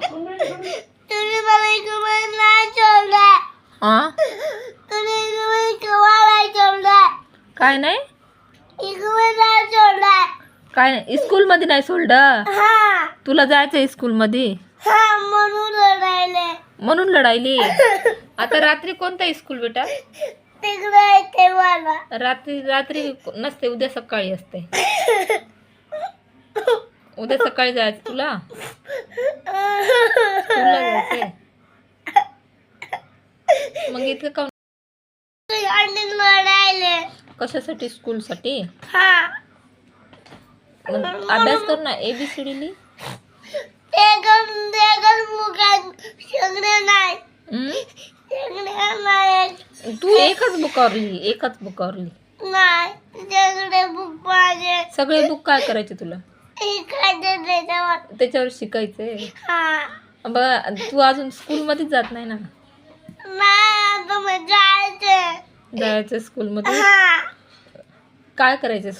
तुम्ही मला इकडे नाही? सोडलं हा तुम्ही इकडे केव्हा नाही सोडलं काय नाही. इकडे नाही सोडलं? काय नाही सोडलं हा तुला जायचं स्कूलमध्ये? हा म्हणून रडायले म्हणून लढायली. आता रात्री कोणता स्कूल बेटा? तिकडे येते मला. रात्री रात्री नसते उद्या सकाळी असते. उद्या सकाळी जायचं तुला? स्कूलला जायचंय. मग इतकं का कशासाठी? स्कूलसाठी? अभ्यास कर ना एबीसीडी ली तू एकच बुकावर लिही एकच बुकावर लिही नाही सगळे बुक काय करायचे तुला? त्याच्यावर. शिकायचंय. हा. बघा तू अजून स्कूलमध्येच जात नाही ना? जायचे जायचं स्कूलमध्ये? हा. काय करायचं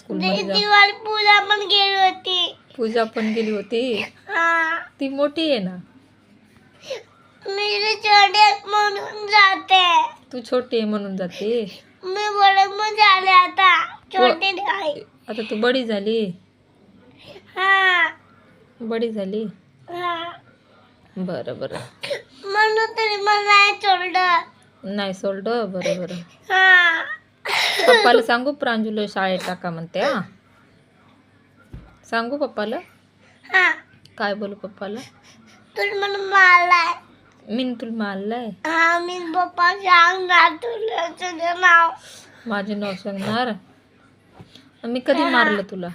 दिवाळी पूजा पण गेली होती. पूजा पण गेली होती? हा. ती मोठी आहे ना? मी छोटे म्हणून जाते. तू छोटी आहे म्हणून जाते? मी बडे झाले आता. छोटे नाही. आता तू बडी झाली? बडी झाली? बरं बरं. म्हणून तरी मला नाही सोडलं. नाही सोडलं? बरं बरं. हा. पप्पाला सांगू प्रांजूला शाळेत टाका म्हणते हा. सांगू पप्पाला? हा. काय बोलू पप्पाला? तुम्ही म्हणून मारलाय. मी तुला मारलंय? हा मी पप्पा सांगणार तुला तुझं नाव. माझे नाव सांगणार? मी कधी मारलं तुला?